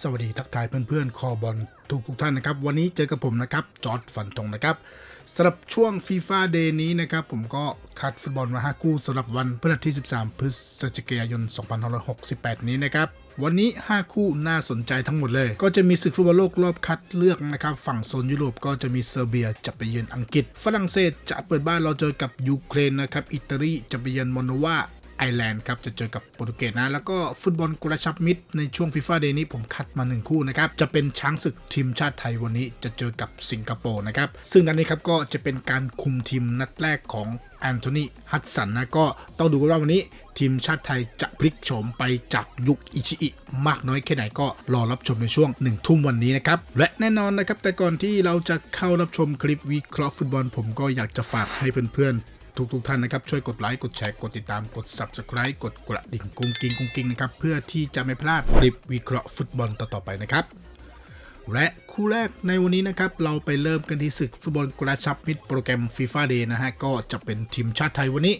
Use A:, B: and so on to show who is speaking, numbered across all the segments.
A: สวัสดีทักทายเพื่อนๆ คอบอลทุกทุกท่านนะครับ วันนี้เจอกับผมนะครับจอร์ดฝันตรงนะครับสำหรับช่วงฟีฟ่าเดย์นี้นะครับผมก็คัดฟุตบอลมา5คู่สำหรับวันพฤหัสที่ 13 พฤศจิกายน 2568 นี้นะครับ วันนี้ 5 คู่น่าสนใจทั้งหมดเลย ก็จะมีศึกฟุตบอลโลกรอบคัดเลือกนะครับฝั่งโซนยุโรปก็จะมีเซอร์เบียจะไปเยือนอังกฤษ ฝรั่งเศสจะเปิดบ้านเราเจอกับยูเครนนะครับอิตาลีจะไปเยือนมอนโนวา อร์แลนด์ครับจะเจอกับโปรตุเกสนะ แล้วก็ฟุตบอลกระชับมิตรในช่วงฟีฟ่าเดย์นี้ผมคัดมา 1 คู่นะครับ จะเป็นช้างศึกทีมชาติไทยวันนี้จะเจอกับสิงคโปร์นะครับ ซึ่งนัดนี้ครับก็จะเป็นการคุมทีมนัดแรกของแอนโทนีฮัตสันนะก็ต้องดูกันว่าวันนี้ทีมชาติไทยจะพลิกโฉมไปจากยุคอิชิอิมากน้อยแค่ไหนก็รอรับชมในช่วง1ทุ่มวันนี้นะครับ และแน่นอนนะครับ แต่ก่อนที่เราจะเข้ารับชมคลิปวิเคราะห์ฟุตบอลผมก็อยากจะฝากให้เพื่อนๆ ทุกทุกๆท่านนะครับช่วยกดไลค์กดแชร์กดติดตามกด Subscribe กดกระดิ่งกุ้งกิ้งกุ้งกิ้งนะครับเพื่อที่จะไม่พลาดคลิปวิเคราะห์ฟุตบอลต่อๆไปนะครับและคู่แรกในวันนี้นะครับ เราไปเริ่มกันที่ศึกฟุตบอลกระชับมิตรโปรแกรมฟีฟ่าเดย์นะฮะ ก็จะเป็นทีมชาติไทยวันนี้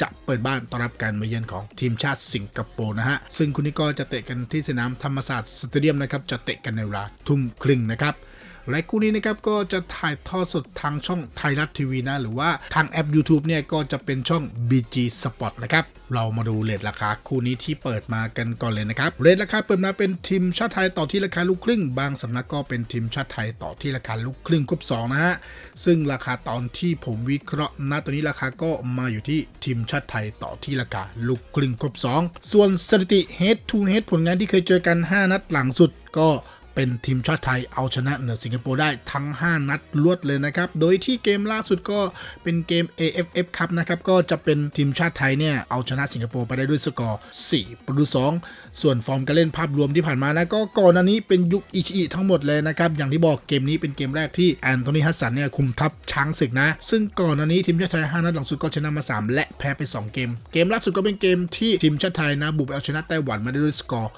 A: จะเปิดบ้านต้อนรับการมาเยือนของทีมชาติสิงคโปร์นะฮะ ซึ่งคู่นี้ก็จะเตะกันที่สนามธรรมศาสตร์สเตเดียมนะครับ จะเตะกันในเวลาทุ่มครึ่งนะครับ และคู่นี้นะครับก็จะถ่ายทอดสดทางช่องไทยรัฐทีวีนะ หรือว่าทางแอป YouTube เนี่ยก็จะเป็นช่อง BG Sport นะครับ เรามาดูเลทราคาคู่นี้ที่เปิดมากันก่อนเลยนะครับเลทราคาเปิดมาเป็นทีมชาติไทยต่อที่ราคาลูกครึ่ง บางสำนักก็เป็นทีมชาติไทยต่อที่ราคาลูกครึ่งครบ2นะฮะซึ่งราคาตอนที่ผมวิเคราะห์ณตอนนี้ราคาก็มาอยู่ที่ทีมชาติไทยต่อที่ราคาลูกครึ่งครบ2 ส่วนสถิติ head to head ผลงานที่เคยเจอกัน 5 นัดหลังสุดก็ เป็นทีมชาติไทยเอาชนะเหนือสิงคโปร์ได้ทั้ง 5 นัดรวดเลยนะครับ โดยที่เกมล่าสุดก็เป็นเกม AFF ครับนะครับ ก็จะเป็นทีมชาติไทยเนี่ย เอาชนะสิงคโปร์ไปได้ด้วยสกอร์ 4 ประตู 2 ส่วนฟอร์มการเล่นภาพรวมที่ผ่านมานะก็ก่อนหน้านี้เป็นยุคอิชิอิทั้งหมดเลยนะครับ อย่างที่บอกเกมนี้เป็นเกมแรกที่แอนโทนีฮัสสันเนี่ยคุมทัพช้างศึกนะ ซึ่งก่อนหน้านี้ทีมชาติไทย 5 นัดหลังสุดก็ชนะมา 3 และแพ้ไป 2 เกม เกมล่าสุดก็เป็นเกมที่ทีมชาติไทยนะบุกไปเอาชนะไต้หวันมาได้ด้วยสกอร์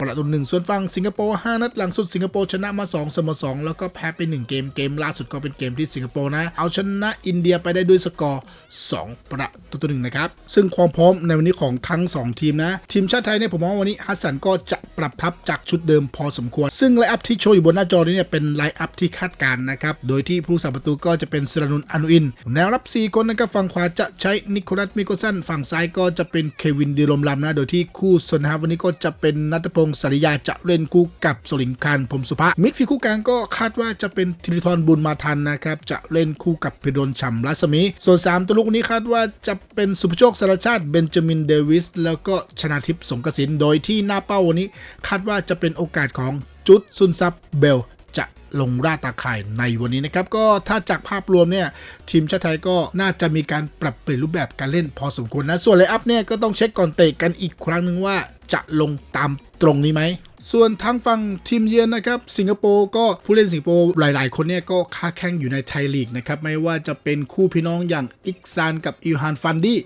A: ประตูหนึ่งส่วนฝั่งสิงคโปร์5นัดหลังสุดสิงคโปร์ชนะมา2เสมอ2แล้วก็แพ้ไป 1 เกมเกมล่าสุดก็เป็นเกมที่สิงคโปร์นะ เอาชนะอินเดียไปได้ด้วยสกอร์ 2 ประตูต่อหนึ่งนะครับ ซึ่งความพร้อมในวันนี้ของทั้ง 2 ทีมนะ ทีมชาติไทยเนี่ยผมมองว่าวันนี้ฮัสสันก็จะปรับทัพจากชุดเดิมพอสมควร ซึ่งไลน์อัพที่โชว์อยู่บนหน้าจอนี้เนี่ยเป็นไลน์อัพที่คาดการณ์นะครับโดยที่ผู้สาประตูก็จะเป็นสรนุนอนุอิน แนวรับ 4 คนนะครับฝั่งขวาจะใช้นิโคลัสมิโกสันฝั่งซ้ายก็จะเป็นเควินดีลมลำนะโดยที่คู่สนาวันนี้ก็จะเป็นนัทพงศ์สริยาจะเล่นคู่กับสลิงคานพรมสุภามิดฟิลด์คู่กลางก็คาดว่าจะเป็นธิริธรบุญมาทันนะครับจะเล่นคู่กับพิดลฉ่ำรัศมี ส่วน 3 ตัวลูกนี้คาดว่าจะเป็นสุภโชคสารชาติเบนจามินเดวิส แล้วก็ชนาทิพย์สงกสินโดยที่หน้าเป้าวันนี้คาดว่าจะเป็นโอกาสของจุดซุนซับเบลจะลงราตาข่ายในวันนี้นะครับ ก็ถ้าจากภาพรวมเนี่ย ทีมชาติไทยก็น่าจะมีการปรับเปลี่ยนรูปแบบการเล่นพอสมควรนะ ส่วนไลอัพเนี่ยก็ต้องเช็คก่อนเตะกันอีกครั้งหนึ่งว่าจะลงตาม ตรงนี้ไหม ส่วนทางฝั่งทีมเยือนนะครับ สิงคโปร์ก็ผู้เล่นสิงคโปร์หลาย ๆ คนเนี่ยก็ค้าแข่งอยู่ในไทยลีกนะครับ ไม่ว่าจะเป็นคู่พี่น้องอย่างอิกซานกับอิลฮานฟันดี้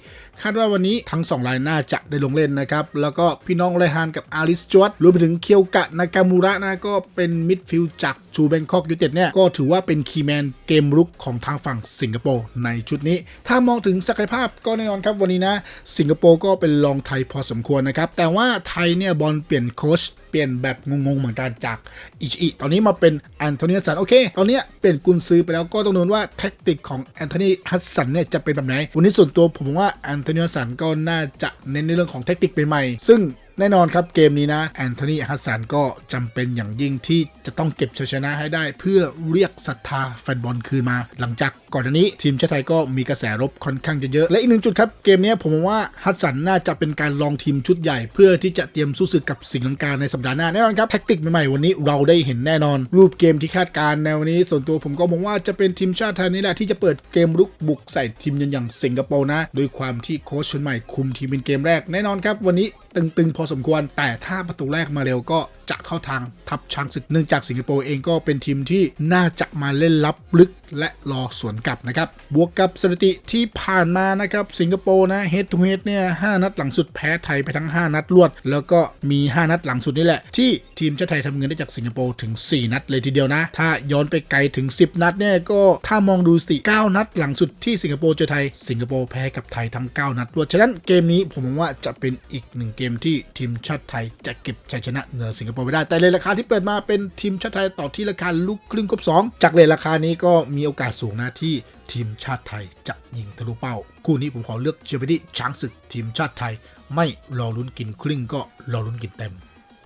A: คาดว่าวันนี้ทั้งสองรายน่าจะได้ลงเล่นนะครับ แล้วก็พี่น้องไรฮานกับอาริสจวตรวมไปถึงเคียวกะนากามูระนะก็เป็นมิดฟิลด์จากชูแบงคอกยูเต็ดเนี่ย ก็ถือว่าเป็นคีย์แมนเกมรุกของทางฝั่งสิงคโปร์ในชุดนี้ ถ้ามองถึงศักยภาพก็แน่นอนครับวันนี้นะ สิงคโปร์ก็เป็นรองไทยพอสมควรนะครับ แต่ว่าไทยเนี่ยบอลเปลี่ยนโค้ชเปลี่ยนแบบงงๆเหมือนกันจากอิชิอิตอนนี้มาเป็นแอนโทนีฮัสสันโอเค ตอนนี้เปลี่ยนกุนซือไปแล้วก็ต้องดูว่าแท็กติกของแอนโทนีฮัสสันเนี่ยจะเป็นแบบไหนวันนี้ส่วนตัวผมมองว่าแอนโทนีฮัสสันก็น่าจะเน้นในเรื่องของแท็กติกใหม่ๆซึ่งแน่นอนครับเกมนี้นะแอนโทนีฮัสสันก็จำเป็นอย่างยิ่งที่จะต้องเก็บชัยชนะให้ได้ เพื่อเรียกศรัทธาแฟนบอลคืนมา หลังจาก ก่อนหน้านี้ทีมชาติไทยก็มีกระแสรบค่อนข้างจะเยอะ และอีกหนึ่งจุดครับเกมนี้ผมมองว่าฮัสสันน่าจะเป็นการลองทีมชุดใหญ่ เพื่อที่จะเตรียมสู้ศึกกับสิงห์ลังกาในสัปดาห์หน้าแน่นอนครับแท็กติกใหม่ๆวันนี้เราได้เห็นแน่นอน รูปเกมที่คาดการณ์ในวันนี้ ส่วนตัวผมก็มองว่าจะเป็นทีมชาติไทยนี่แหละที่จะเปิดเกมรุกบุกใส่ทีมยือนอย่างสิงคโปร์นะโดยความที่โค้ชคนใหม่คุมทีมเป็นเกมแรกแน่นอนครับวันนี้ตึงๆพอสมควรแต่ถ้าประตูแรกมาเร็วก็ จะเข้าทางทัพช้างศึกเนื่องจากสิงคโปร์เองก็เป็นทีมที่น่าจะมาเล่นลับลึกและรอสวนกลับนะครับ บวกกับสถิติที่ผ่านมานะครับ สิงคโปร์นะ head to head เนี่ย5นัดหลังสุดแพ้ไทยไปทั้ง 5 นัดรวด แล้วก็มี 5 นัดหลังสุดนี่แหละ ที่ทีมชาติไทยทำเงินได้จากสิงคโปร์ถึง 4 นัดเลยทีเดียวนะ ถ้าย้อนไปไกลถึง 10 นัดเนี่ยก็ถ้ามองดูสติ9นัดหลังสุดที่สิงคโปร์เจอไทย สิงคโปร์แพ้กับไทยทั้ง 9 นัดรวด ฉะนั้นเกมนี้ผมมองว่าจะเป็นอีกหนึ่งเกมที่ทีมชาติไทยจะเก็บชัยชนะเหนือสิงคโปร์ไม่ได้แต่เลยราคาที่เปิดมาเป็นทีมชาติไทยต่อที่ราคาลูกครึ่งกบ2จากเลยราคานี้ก็มีโอกาสสูงนะที่ทีมชาติไทยจะยิงทะลุเป้า คู่นี้ผมขอเลือกเชียร์ไปที่ช้างศึกทีมชาติไทย ไม่รอลุ้นกินครึ่งก็รอลุ้นกินเต็ม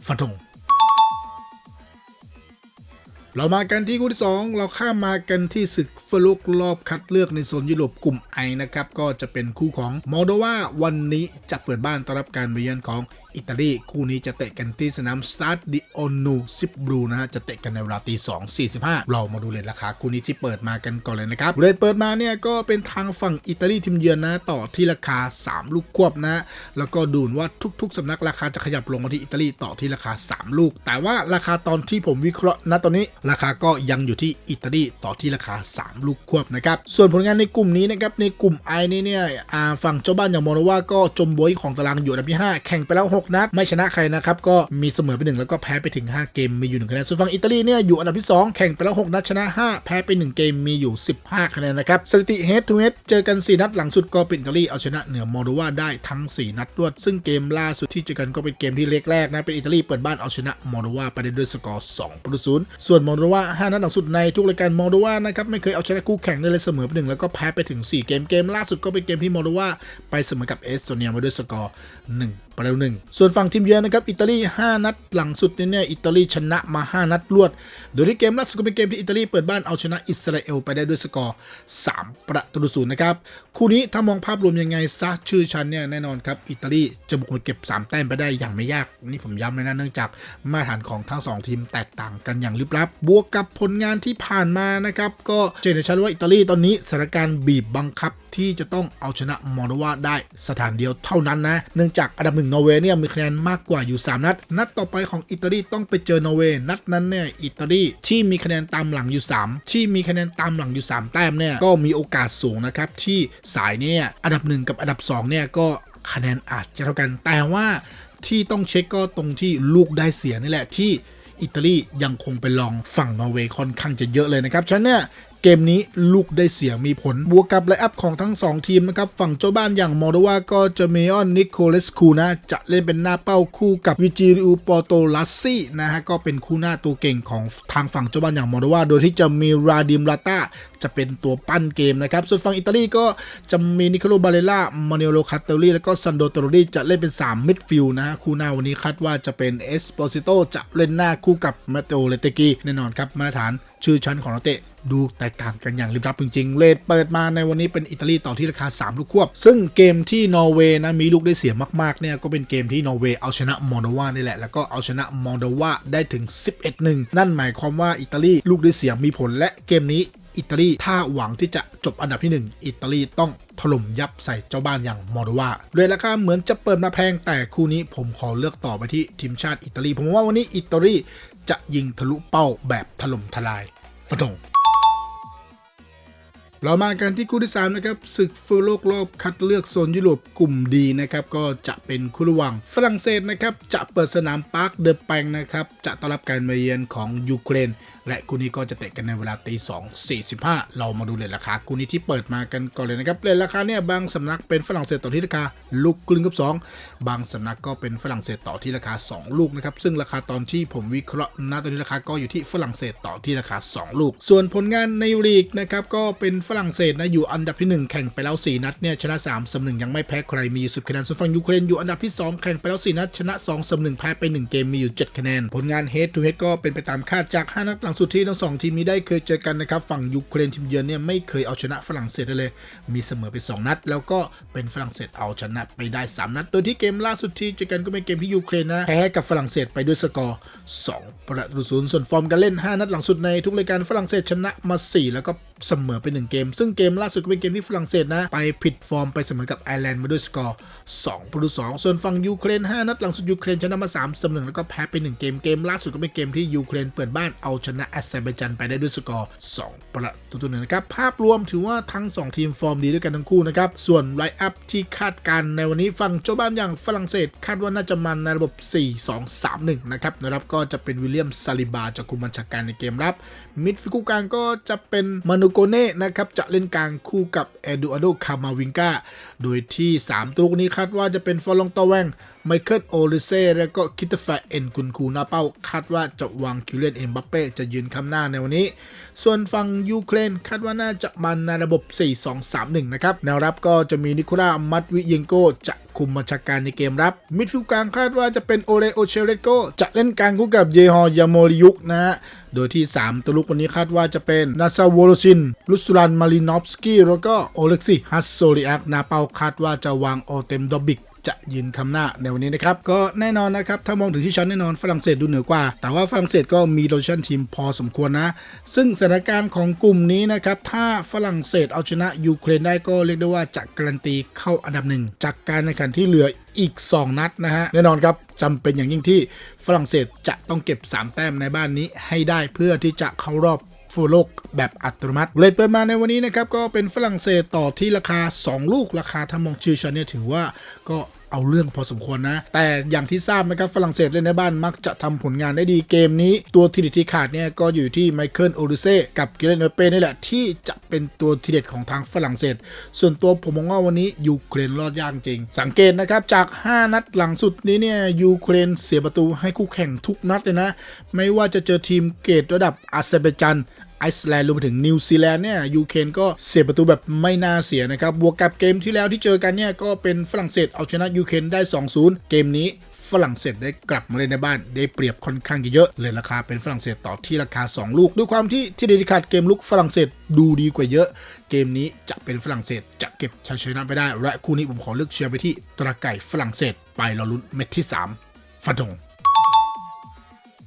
A: ฟันธง เรามากันที่คู่ที่ 2 เราข้ามมากันที่ศึกฟุตบอลรอบคัดเลือกในโซนยุโรปกลุ่มไอนะครับก็จะเป็นคู่ของมอลโดวาวันนี้จะเปิดบ้านต้อนรับการมาเยือนของอิตาลีคู่นี้จะเตะกันที่สนามสตาร์ดิโอนูซิบรูนะฮะจะเตะกันในเวลาตี2 45เรามาดูเลทราคาคู่นี้ที่เปิดมากันก่อนเลยนะครับเลทเปิดมาเนี่ยก็เป็นทางฝั่งอิตาลีทีมเยือนนะต่อที่ราคา 3 ลูกควบนะ แล้วก็ดูว่าทุกๆสำนักราคาจะขยับลงมาที่อิตาลีต่อที่ราคา 3 ลูก แต่ว่าราคาตอนที่ผมวิเคราะห์ณตอนนี้ราคาก็ยังอยู่ที่อิตาลีต่อที่ราคา 3 ลูกควบนะครับ ส่วนผลงานในกลุ่มนี้นะครับในกลุ่มไอนี้เนี่ยฝั่งเจ้าบ้านอย่างโมโนวาก็จมบวยของตารางอยู่อันดับที่ 5 แข่งไปแล้ว 6 นัด ไม่ชนะใครนะครับ ก็มีเสมอไป 1 แล้วก็แพ้ไปถึง 5 เกมมีอยู่1คะแนนส่วนฝั่งอิตาลีเนี่ยอยู่อันดับที่ 2 แข่งไปแล้ว 6 นัดชนะ 5 แพ้ไป 1 เกมมีอยู่ 15 คะแนนนะครับสถิติ head to head เจอกัน 4 นัดหลังสุดก็เป็นอิตาลีเอาชนะเหนือโมโนวาได้ทั้ง 4 นัดรวด ซึ่งเกมล่าสุดที่เจอกันก็เป็นเกมที่เล็กแรกนะเป็นอิตาลีเปิดบ้านเอาชนะโมโนวาไปได้ด้วยสกอร์2ประตูศูนย์ส่วนโมโนวา5นัดหลังสุดในทุกรายการมองดูวานะครับไม่เคยเอาชนะคู่แข่งได้เลยเสมอไปหนึ่งแล้วก็แพ้ไปถึง 4 เกมเกมล่าสุดก็เป็นเกมที่โมโนวาไปเสมอกับเอสโตเนียมาด้วยสกอร์1 ประตูหนึ่งส่วนฝั่งทีมเยือนนะครับอิตาลี 5 นัดหลังสุดเนี่ยอิตาลีชนะมา 5 นัดรวด โดยที่เกมล่าสุดก็เป็นเกมที่อิตาลีเปิดบ้านเอาชนะอิสราเอลไปได้ด้วยสกอร์ 3 ประตูศูนย์นะครับคู่นี้ถ้ามองภาพรวมยังไงซะชื่อชั้นเนี่ยแน่นอนครับอิตาลีจะบุกมาเก็บ 3 แต้มไปได้อย่างไม่ยาก นี่ผมย้ำเลยนะเนื่องจากมาตรฐานของทั้ง 2 ทีมแตกต่างกันอย่างลิบลับ บวกกับผลงานที่ผ่านมานะครับก็เห็นชัดว่าอิตาลีตอนนี้สถานการณ์บีบบังคับที่จะต้องเอาชนะมอลโดวาได้สถานเดียวเท่านั้นนะเนื่องจากอันดับหนึ่งนอร์เวย์เนี่ยมีคะแนนมากกว่าอยู่ 3 นัด นัดต่อไปของอิตาลีต้องไปเจอนอร์เวย์นัดนั้นเนี่ยอิตาลีที่มีคะแนนตามหลังอยู่ 3 ที่มีคะแนนตามหลังอยู่ 3 แต้มเนี่ยก็มีโอกาสสูงนะครับที่สายเนี่ยอันดับ 1 กับอันดับ 2 เนี่ยก็คะแนนอาจจะเท่ากัน แต่ว่าที่ต้องเช็คก็ตรงที่ลูกได้เสียนี่แหละที่อิตาลียังคงไปลองฝั่งนอร์เวย์ค่อนข้างจะเยอะเลยนะครับ ฉะนั้นเนี่ย เกมนี้ลูกได้เสียมีผล บวกกับไลน์อัพของทั้ง 2 ทีมนะครับ ฝั่งเจ้าบ้านอย่างมอร์ดวาก็จะเมออนนิโคเลสคูนะ จะเล่นเป็นหน้าเป้าคู่กับวิจิริอูปอโตลัสซี่นะฮะ ก็เป็นคู่หน้าตัวเก่งของทางฝั่งเจ้าบ้านอย่างมอร์ดวาโดยที่จะมีราดิมลาต้า จะเป็นตัวปั้นเกมนะครับ ส่วนฝั่งอิตาลีก็จะมีนิโคโลบาเลล่ามาเนโลคาเตอรี่แล้วก็ซันโดตโรดีจะเล่นเป็น 3 มิดฟิลด์นะคู่หน้าวันนี้คาดว่าจะเป็นเอสโปซิโตจะเล่นหน้าคู่กับมาเตโอเลเตกีแน่นอนครับมาตรฐานชื่อชั้นของนักเตะดูแตกต่างกันอย่างลิบลับจริง ๆ เลดเปิดมาในวันนี้เป็นอิตาลีต่อที่ราคา 3 ลูกควบ ซึ่งเกมที่นอร์เวย์นะมีลูกได้เสียมากๆเนี่ยก็เป็นเกมที่นอร์เวย์เอาชนะมอลโดวานี่แหละ แล้วก็เอาชนะมอลโดวาได้ถึง 11-1 นั่นหมายความว่าอิตาลีลูกได้เสียมีผลและเกมนี้ อิตาลีถ้าหวังที่จะจบอันดับที่ 1 อิตาลีต้องถล่มยับใส่เจ้าบ้านอย่างมอลโดวาเลยราคาเหมือนจะเปิดมาแพงแต่คู่นี้ผมขอเลือกต่อไปที่ทีมชาติอิตาลี ผมว่าวันนี้อิตาลีจะยิงทะลุเป้าแบบถล่มทลายฟันธงเรามากันที่คู่ที่ 3 นะครับศึกฟุตบอลโลกรอบคัดเลือกโซนยุโรปกลุ่มดีนะครับก็จะเป็นคู่ระหว่างฝรั่งเศสนะครับจะเปิดสนามปาร์คเดอแปงนะครับจะต้อนรับการมาเยือนของยูเครน และคู่นี้ก็จะเตะกันในเวลาตีสองสี่สิบห้าเรามาดูเลทราคาคู่นี้ที่เปิดมากันก่อนเลยนะครับเลทราคาเนี่ยบางสำนักเป็นฝรั่งเศสต่อที่ราคาลูกกลึงกับ2บางสำนักก็เป็นฝรั่งเศสต่อที่ราคา 2 ลูกนะครับซึ่งราคาตอนที่ผมวิเคราะห์ณตอนนี้ราคาก็อยู่ที่ฝรั่งเศสต่อที่ราคา 2 ลูก ส่วนผลงานในลีกนะครับก็เป็นฝรั่งเศสนะอยู่อันดับที่ 1 แข่งไปแล้ว 4 นัดเนี่ยชนะ3เสมอ1ยังไม่แพ้ใครมีอยู่10คะแนนส่วนฝั่งยูเครนอยู่อันดับที่ 2 แข่งไปแล้ว 4 นัดชนะ2สมอ1แพ้ไป 1 เกมมีอยู่ 7 คะแนน ผลงาน head to head ก็เป็นไปตามคาดจาก 5 นัดหลังสุดที่ทั้งสองทีมนี้ได้เคยเจอกันนะครับ ฝั่งยูเครนทีมเยือนเนี่ยไม่เคยเอาชนะฝรั่งเศสได้เลย มีเสมอไป 2 นัด แล้วก็เป็นฝรั่งเศสเอาชนะไปได้ 3 นัด โดยที่เกมล่าสุดที่เจอกันก็เป็นเกมที่ยูเครนนะแพ้กับฝรั่งเศสไปด้วยสกอร์ 2 ประตูศูนย์ส่วนฟอร์มการเล่น 5 นัดหลังสุดในทุกรายการฝรั่งเศสชนะมา 4 แล้วก็เสมอไปหนึ่งเกม ซึ่งเกมล่าสุดก็เป็นเกมที่ฝรั่งเศสนะ ไปผิดฟอร์มไปเสมอกับไอร์แลนด์มาด้วยสกอร์2ประตู2ส่วนฝั่งยูเครน 5 นัดหลังสุดยูเครนชนะมา3เสมอแล้วก็แพ้ไป1เกมเกมล่าสุดก็เป็นเกมที่ยูเครนเปิดบ้านเอาชนะแอสเซอร์ไบจันไปได้ด้วยสกอร์ 2 ประตูต่อหนึ่งนะครับ ภาพรวมถือว่าทั้ง 2 ทีมฟอร์มดีด้วยกันทั้งคู่นะครับ ส่วนไลอัพที่คาดการณ์ในวันนี้ฝั่งเจ้าบ้านอย่างฝรั่งเศส คาดว่าน่าจะมันในระบบ 4-2-3-1 นะครับนะครับก็จะเป็นวิลเลียมซาลิบาจากคุมบัญชาการในเกมรับ มิดฟิลด์กลางก็จะเป็นมานุโกเน่นะครับจะเล่นกลางคู่กับเอดูอาโดคามาวิงกา โดยที่ 3ตัวนี้คาดว่าจะเป็นฟอลองตอแวง ไมเคิลโอลิเซ่และก็คิตเฟเอ็นกุนคูนาเป้า คาดว่าจะวางคิวเลนเอ็มบัปเป้จะยืนคำหน้าในวันนี้ ส่วนฝั่งยูเครนคาดว่าน่าจะมันในระบบ 4-2-3-1 นะครับ แนวรับก็จะมีนิโคลามัตวิเยงโกจะ คุมบัญชาการในเกมรับ มิดฟิลด์กลางคาดว่าจะเป็นโอเลโอเชเลโกจะเล่นกลางคู่กับเยฮอยาโมริยุกนะฮะโดยที่ 3 ตัวลุกวันนี้คาดว่าจะเป็นนาซาวโลชินลุสรันมารินอฟสกี้แล้วก็โอเล็กซี่ฮัสโซริอักนาเปาคาดว่าจะวางโอเต็มดอบิก จะยืนคำหน้าในวันนี้นะครับ ก็แน่นอนนะครับ ถ้ามองถึงที่ชั้นแน่นอนฝรั่งเศสดูเหนือกว่า แต่ว่าฝรั่งเศสก็มีโรชั่นทีมพอสมควรนะ ซึ่งสถานการณ์ของกลุ่มนี้นะครับ ถ้าฝรั่งเศสเอาชนะยูเครนได้ก็เรียกได้ว่าจะการันตีเข้าอันดับหนึ่งจากการแข่งขันที่เหลืออีก 2 นัดนะฮะ แน่นอนครับจำเป็นอย่างยิ่งที่ฝรั่งเศสจะต้องเก็บ 3 แต้มในบ้านนี้ให้ได้เพื่อที่จะเข้ารอบ ฟุตบอลโลกแบบอัตโนมัติเลทเปิดมาในวันนี้นะครับ ก็เป็นฝรั่งเศสต่อที่ราคา 2 ลูกราคาถ้ามองชื่อชันเนี่ยถือว่าก็เอาเรื่องพอสมควรนะ แต่อย่างที่ทราบนะครับฝรั่งเศสเล่นในบ้านมักจะทำผลงานได้ดีเกมนี้ ตัวทีเด็ดที่ขาดเนี่ยก็อยู่ที่ไมเคิลโอริเซ่กับกิเลนเอเป้นี่แหละ ที่จะเป็นตัวทีเด็ดของทางฝรั่งเศส ส่วนตัวผมมองว่าวันนี้ยูเครนรอดยากจริง สังเกตนะครับจาก 5 นัดหลังสุดนี้เนี่ยยูเครนเสียประตูให้คู่แข่งทุกนัดเลยนะ ไม่ว่าจะเจอทีมเกรดระดับอาเซอร์ไบจัน อซ์แลนด์รวมไปถึงนิวซีแลนด์เนี่ยยูเครนก็เสียประตูแบบไม่น่าเสียนะครับบวกกับเกมที่แล้วที่เจอกันเนี่ยก็เป็นฝรั่งเศสเอาชนะยูเครนได้ 2-0 เกมนี้ฝรั่งเศสได้กลับมาเล่นในบ้านได้เปรียบค่อนข้างเยอะเลยราคาเป็นฝรั่งเศสต่อที่ราคา 2 ลูก ด้วยความที่ที่เดดิคาดเกมลุกฝรั่งเศสดูดีกว่าเยอะ เกมนี้จะเป็นฝรั่งเศสจะเก็บชัยชนะไปได้ และคู่นี้ผมขอเลือกเชียร์ไปที่ตราไก่ฝรั่งเศสไปรอลุ้นเม็ดที่สามฟันธง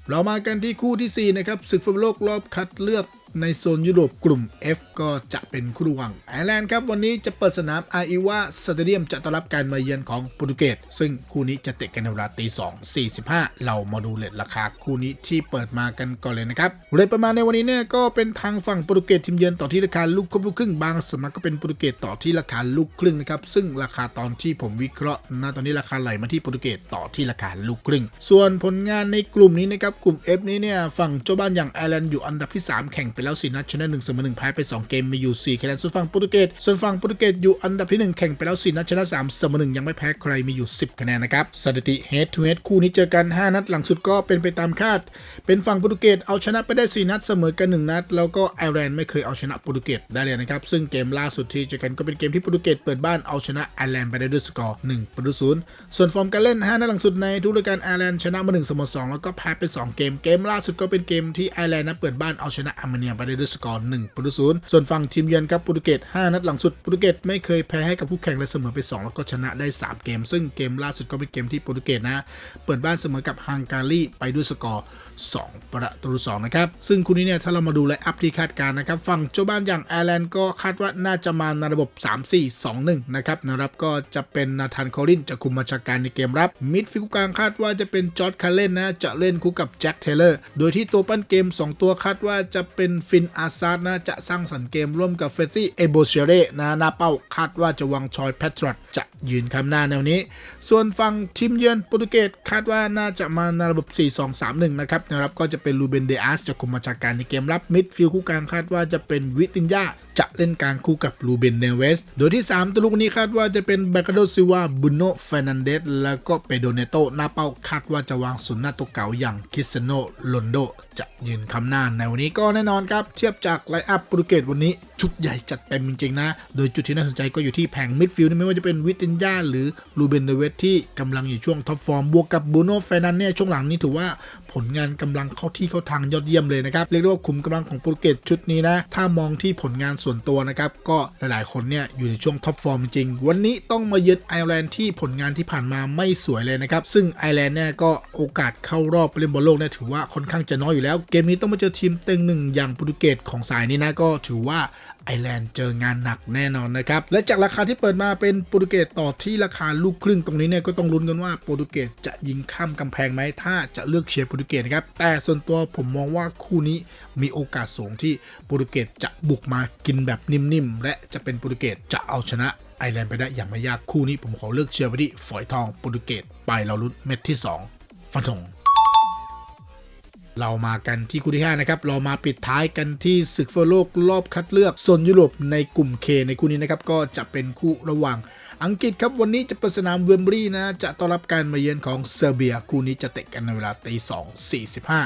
A: เรามากันที่คู่ทีสี่ 4 นะครับศึกฟุตบอลโลกรอบคัดเลือก ในโซนยุโรปกลุ่ม F ก็จะเป็นคู่ระหว่างไอร์แลนด์ครับ วันนี้จะเปิดสนามอาอีวาสเตเดียมจะต้อนรับการมาเยือนของโปรตุเกสซึ่งคู่นี้จะเตะกันในเวลาตี2 45เรามาดูเลทราคาคู่นี้ที่เปิดมากันก่อนเลยนะครับเลทประมาณในวันนี้เนี่ยก็เป็นทางฝั่งโปรตุเกสทีมเยือนต่อที่ราคาลูกครบลูกครึ่งบางสำนักก็เป็นโปรตุเกสต่อที่ราคาลูกครึ่งนะครับซึ่งราคาตอนที่ผมวิเคราะห์ณตอนนี้ราคาไหลมาที่โปรตุเกสต่อที่ราคาลูกครึ่ง ส่วนผลงานในกลุ่มนี้นะครับกลุ่ม F นี้เนี่ยฝั่งเจ้าบ้านอย่างไอร์แลนด์อยู่อันดับที่ 3 แข่งไปแล้ว4นัดชนะ1เสมอ1แพ้ไป 2 เกมมีอยู่4คะแนนส่วนฝั่งโปรตุเกสส่วนฝั่งโปรตุเกสอยู่อันดับที่ 1 แข่งไปแล้ว4นัดชนะ3เสมอ1ยังไม่แพ้ใครมีอยู่ 10 คะแนนนะครับสถิติ head to head คู่นี้เจอกัน 5 นัดหลังสุดก็เป็นไปตามคาด เป็นฝั่งโปรตุเกสเอาชนะไปได้ 4 นัดเสมอกัน 1 นัด แล้วก็ไอร์แลนด์ไม่เคยเอาชนะโปรตุเกสได้เลยนะครับซึ่งเกมล่าสุดที่เจอกันก็เป็นเกมที่โปรตุเกสเปิดบ้านเอาชนะไอร์แลนด์ไปได้ด้วยสกอร์1ประตูศูนย์ส่วนฟอร์มการเล่น 5 นัดหลังสุดในทุกรายการไอร์แลนด์ชนะมา1เสมอ2แล้วก็แพ้ไป 2 เกมเกมล่าสุดก็เป็นเกมที่ไอร์แลนด์นะเปิดบ้านเอาชนะอาร์เมเนียไปได้ด้วยสกอร์1ประตูศูนย์ส่วนฝั่งทีมเยือนครับโปรตุเกส5นัดหลังสุดโปรตุเกสไม่เคยแพ้ให้กับคู่แข่งและเสมอไป 2 แล้วก็ชนะได้ 3 เกม ซึ่งเกมล่าสุดก็เป็นเกมที่โปรตุเกสนะ เปิดบ้านเสมอกับฮังการีไปด้วยสกอร์ 2 ประตูต่อ2นะครับซึ่งคู่นี้เนี่ยถ้าเรามาดูไลน์อัพที่คาดการณ์นะครับฝั่งเจ้าบ้านอย่างไอร์แลนด์ก็คาดว่าน่าจะมาในระบบ 3-4-2-1 นะครับนะครับก็จะเป็นนาธานคอลินจะคุมมาจาการในเกมรับมิดฟิลด์กลางคาดว่าจะเป็นจอร์ดคาร์เลนนะจะเล่นคู่กับแจ็คเทเลอร์โดยที่ตัวปั้นเกม 2 ตัวคาดว่าจะเป็นฟินอาซาร์นะจะสร้างสรรค์เกมร่วมกับเฟซี่เอโบเชเรนะหน้าเป้าคาดว่าจะวางชอยแพทรัตจะยืนคำหน้าแนวนี้ ส่วนฝั่งทีมเยือนโปรตุเกสคาดว่าน่าจะมาในระบบ 4-2-3-1 นะครับนะครับก็จะเป็นลูเบนเดอาสจะคุมมาจากการในเกมรับมิดฟิลคู่กลางคาดว่าจะเป็นวิตินยาจะเล่นกลางคู่กับลูเบนเนเวส โดยที่ 3ตัวลูกนี้คาดว่าจะเป็นแบคาโดซิวาบุโนเฟนันเดสแล้วก็เปโดเนโตหน้าเป้าคาดว่าจะวางศูนย์หน้าตัวเก่าอย่างคิสโนโลนโด จะยืนคำหน้าในวันนี้ก็แน่นอนครับ เทียบจากไลอัพโปรตุเกสวันนี้ ชุดใหญ่จัดเต็มจริงๆนะ โดยจุดที่น่าสนใจก็อยู่ที่แผงมิดฟิลด์ไม่ว่าจะเป็นวิตินยาหรือลูเบนเนเวสที่กำลังอยู่ช่วงท็อปฟอร์มบวกกับบูโน่เฟรนันเนี่ยช่วงหลังนี้ถือว่าผลงานกำลังเข้าที่เข้าทางยอดเยี่ยมเลยนะครับเรียกได้ว่าคุมกำลังของโปรตุเกสชุดนี้นะ ถ้ามองที่ผลงานส่วนตัวนะครับก็หลายๆคนเนี่ยอยู่ในช่วงท็อปฟอร์มจริงวันนี้ต้องมาเยือนไอร์แลนด์ที่ผลงานที่ผ่านมาไม่สวยเลยนะครับซึ่งไอร์แลนด์เนี่ยก็โอกาสเข้ารอบไปเล่นบอลโลกเนี่ยถือว่าค่อนข้างจะน้อยอยู่แล้วเกมนี้ต้องมาเจอทีมเต็งหนึ่งอย่างโปรตุเกสของสายนี้นะก็ถือว่าไอแลนด์เจองานหนักแน่นอนนะครับ และจากราคาที่เปิดมาเป็นโปรตุเกสต่อที่ราคาลูกครึ่งตรงนี้เนี่ยก็ต้องลุ้นกันว่าโปรตุเกสจะยิงข้ามกำแพงไหมถ้าจะเลือกเชียร์โปรตุเกสนะครับแต่ส่วนตัวผมมองว่าคู่นี้มีโอกาสสูงที่โปรตุเกสจะบุกมากินแบบนิ่มๆและจะเป็นโปรตุเกสจะเอาชนะไอแลนด์ไปได้อย่างไม่ยากคู่นี้ผมขอเลือกเชียร์ไปที่ฝอยทองโปรตุเกสไปเราลุ้นเม็ดที่สองฟันธง เรามากันที่คู่ที่5นะครับเรามาปิดท้ายกันที่ศึกฟุตบอลโลกรอบคัดเลือกโซนยุโรปในกลุ่ม K ในคู่นี้นะครับก็จะเป็นคู่ระหว่างอังกฤษครับวันนี้จะเปิดสนามเวมบรีนะจะต้อนรับการมาเยือนของเซอร์เบีย คู่นี้จะเตะกันในเวลาตีสองสี่สิบห้า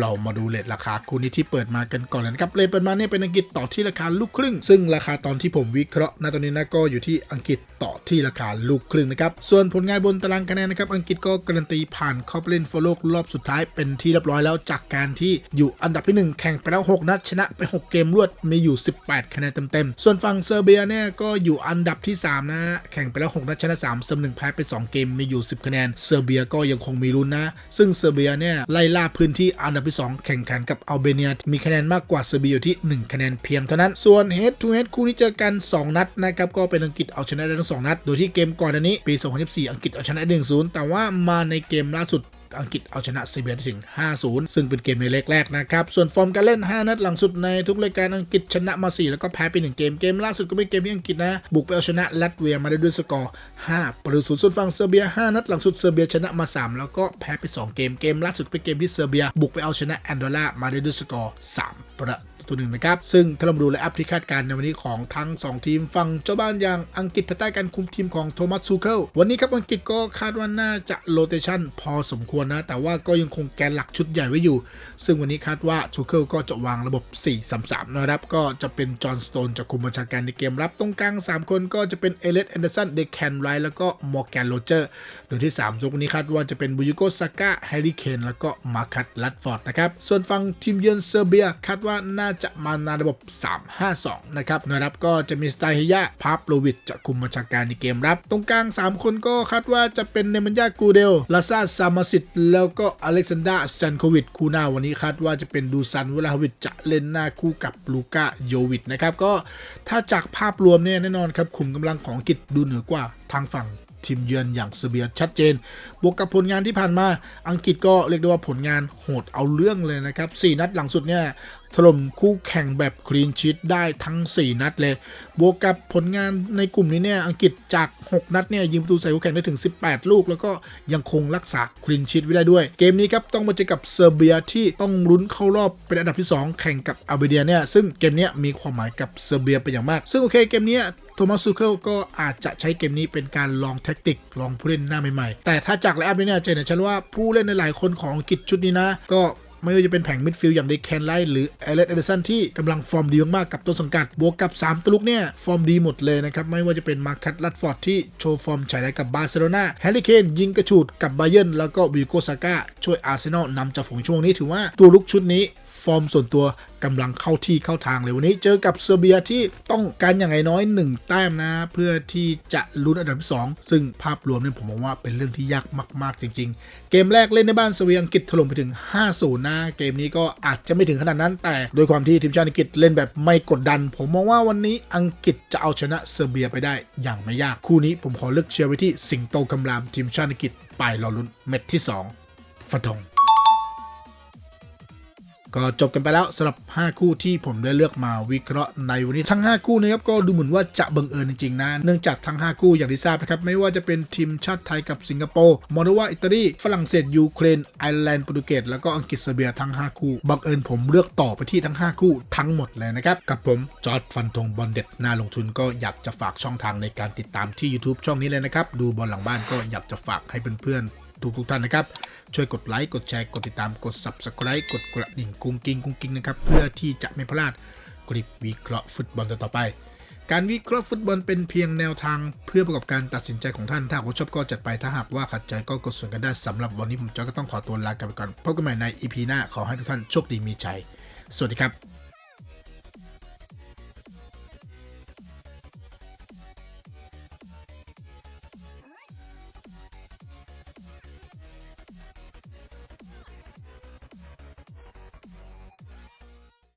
A: เรามาดูเลทราคาคู่นี้ที่เปิดมากันก่อนเลยนะครับเลทเปิดมาเนี่ยเป็นอังกฤษต่อที่ราคาลูกครึ่ง ซึ่งราคาตอนที่ผมวิเคราะห์ณตอนนี้นะก็อยู่ที่อังกฤษต่อที่ราคาลูกครึ่งนะครับส่วนผลงานบนตารางคะแนนนะครับอังกฤษก็การันตีผ่านเข้าไปเล่นฟุตบอลโลกรอบสุดท้ายเป็นที่เรียบร้อยแล้วจากการที่อยู่อันดับที่ 1 แข่งไปแล้ว 6 นัดชนะไป 6 เกมรวดมีอยู่ 18 คะแนนเต็มๆ ส่วนฝั่งเซอร์เบียเนี่ยก็อยู่อันดับที่ 3 นะ แข่งไปแล้ว 6 นัดชนะ 3 เสมอ1แพ้ไป 2 เกมมีอยู่ 10 คะแนน เซอร์เบียก็ยังคงมีลุ้นนะ ซึ่งเซอร์เบียเนี่ยไล่ล่าพื้นที่อันดับที่ 2 แข่งขันกับอัลเบเนีย มีคะแนนมากกว่าเซอร์เบียอยู่ที่ 1 คะแนนเพียงเท่านั้น ส่วน head to head คู่นี้เจอกัน 2 นัดนะครับ ก็เป็นอังกฤษเอาชนะได้ทั้ง 2 นัด โดยที่เกมก่อนอันนี้ปี 2024 อังกฤษเอาชนะ1-0แต่ว่ามาในเกมล่าสุด อังกฤษเอาชนะเซอร์เบียได้ถึง 5-0 ซึ่งเป็นเกมในเล็กแรกนะครับ ส่วนฟอร์มการเล่น 5 นัดหลังสุดในทุกรายการอังกฤษชนะมา 4 แล้วก็แพ้ไป1เกม เกมล่าสุดก็เป็นเกมที่อังกฤษนะ บุกไปเอาชนะลัตเวียมาได้ด้วยสกอร์ 5 ประตูศูนย์ส่วนฝั่งเซอร์เบีย 5 นัดหลังสุดเซอร์เบียชนะมา 3 แล้วก็แพ้ไป 2 เกม เกมล่าสุดเป็นเกมที่เซอร์เบียบุกไปเอาชนะแอนดอร่ามาได้ด้วยสกอร์ 3 ประ ตัวหนึ่งนะครับ ซึ่งถ้าเราดูและอัพที่คาดการณ์ในวันนี้ของทั้ง 2 ทีมฝั่งเจ้าบ้านอย่างอังกฤษภายใต้การคุมทีมของโทมัสซูเคิลวันนี้ครับอังกฤษก็คาดว่าน่าจะโรเตชันพอสมควรนะ แต่ว่าก็ยังคงแกนหลักชุดใหญ่ไว้อยู่ ซึ่งวันนี้คาดว่าซูเคิลก็จะวางระบบ 4-3-3 นะครับ ก็จะเป็นจอห์นสโตนจะคุมบัญชาการในเกมรับตรงกลาง 3 คนก็จะเป็นเอเลสแอนเดอร์สันเดคแคนไรแล้วก็มอร์แกนโรเจอร์โดยที่3ตัวนี้คาดว่าจะเป็นบุยุโกซาก้าแฮร์รี่เคนแล้วก็มาคัตลัดฟอร์ดนะครับส่วนฝั่งทีมเยือนเซอร์เบียคาดว่าน่าจะมาในระบบ 3-5-2 นะครับนะครับก็จะมีสไตล์เฮียพาปโลวิดจะคุมบัญชาการในเกมรับ ตรงกลาง 3 คนก็คาดว่าจะเป็นเนมันยากูเดลลาซาซามาสิตแล้วก็อเล็กซานดราเซนโควิดคู่หน้าวันนี้คาดว่าจะเป็นดูซันเวลาวิดจะเล่นหน้าคู่กับลูกาโยวิดนะครับก็ถ้าจากภาพรวมเนี่ยแน่นอนครับขุมกำลังของอังกฤษดูเหนือกว่าทางฝั่งทีมเยือนอย่างเซเบียชัดเจน บวกกับผลงานที่ผ่านมา อังกฤษก็เรียกได้ว่าผลงานโหดเอาเรื่องเลยนะครับ 4 นัดหลังสุดเนี่ย ถล่มคู่แข่งแบบคลีนชีตได้ทั้ง 4 นัดเลย บวกกับผลงานในกลุ่มนี้เนี่ยอังกฤษจาก 6 นัดเนี่ยยิงประตูใส่คู่แข่งได้ถึง 18 ลูก แล้วก็ยังคงรักษาคลีนชีตไว้ได้ด้วย เกมนี้ครับต้องมาเจอกับเซอร์เบียที่ต้องลุ้นเข้ารอบเป็นอันดับที่ 2 แข่งกับอัลเบเนียเนี่ยซึ่งเกมนี้มีความหมายกับเซอร์เบียเป็นอย่างมาก ซึ่งโอเคเกมนี้โทมัสซูเคิลก็อาจจะใช้เกมนี้เป็นการลองแท็กติก ลองผู้เล่นหน้าใหม่ๆ แต่ถ้าจากไลน์อัพเนี่ยจะเห็นได้ชัดว่าผู้เล่นในหลายคนของอังกฤษชุดนี้นะ ก็ ไม่ว่าจะเป็นแผงมิดฟิลด์อย่างเดคแคนไลท์หรือเอเลสเอเดสันที่กำลังฟอร์มดีมากๆกับต้นสังกัด บวกกับ 3ตัวลุกเนี่ย ฟอร์มดีหมดเลยนะครับ ไม่ว่าจะเป็นมาร์คัตลัดฟอร์ดที่โชว์ฟอร์มฉายได้กับบาร์เซโลนาแฮร์รี่เคนยิงกระฉูดกับบาเยิร์นแล้วก็วิโกซาก้าช่วยอาร์เซนอลนำจากฝูงช่วงนี้ถือว่าตัวลุกชุดนี้ ฟอร์มส่วนตัวกำลังเข้าที่เข้าทางเลยวันนี้เจอกับเซอร์เบียที่ต้องการอย่างไรน้อย 1 แต้มนะ เพื่อที่จะลุ้นอันดับที่2ซึ่งภาพรวมเนี่ยผมมองว่าเป็นเรื่องที่ยากมากๆจริง ๆ เกมแรกเล่นในบ้านเซเวียอังกฤษถล่มไปถึง 5-0 นะ เกมนี้ก็อาจจะไม่ถึงขนาดนั้น แต่โดยความที่ทีมชาติอังกฤษเล่นแบบไม่กดดัน ผมมองว่าวันนี้อังกฤษจะเอาชนะเซอร์เบียไปได้อย่างไม่ยากคู่นี้ผมขอเลือกเชียร์ไว้ที่สิงโตกำรามทีมชาติอังกฤษไปรอลุ้นเม็ดที่สองฟันธง ก็จบกันไปแล้วสำหรับ 5 คู่ที่ผมได้เลือกมาวิเคราะห์ในวันนี้ทั้ง 5 คู่นะครับก็ดูเหมือนว่าจะบังเอิญจริงๆนะเนื่องจากทั้ง 5 คู่อย่างที่ทราบนะครับไม่ว่าจะเป็นทีมชาติไทยกับสิงคโปร์มอลโดวาอิตาลีฝรั่งเศสยูเครนไอร์แลนด์โปรตุเกสแล้วก็อังกฤษเซอร์เบียทั้ง 5 คู่บังเอิญผมเลือกต่อไปที่ทั้ง 5 คู่ทั้งหมดเลยนะครับกับผมจอร์ดฟันธงบอลเด็ดน่าลงทุนก็อยากจะฝากช่องทางในการติดตามที่ YouTube ช่องนี้เลยนะครับดูบอลหลังบ้านก็อยากจะฝากให้เพื่อนๆทุกๆท่านนะครับ ช่วยกดไลค์กดแชร์กดติดตามกด Subscribe กดกระดิ่งกุ้งกิ้งกุ้งกิ้งนะครับเพื่อที่จะไม่พลาดคลิปวิเคราะห์ฟุตบอลต่อไป การวิเคราะห์ฟุตบอลเป็นเพียงแนวทางเพื่อประกอบการตัดสินใจของท่าน ถ้าหากชอบก็จัดไปถ้าหากว่าขัดใจก็กดส่วนกันได้สำหรับวันนี้ผมจอก็ต้องขอตัวลากันไปก่อนพบกันใหม่ใน EP หน้าขอให้ทุกท่านโชคดีมีชัยสวัสดีครับ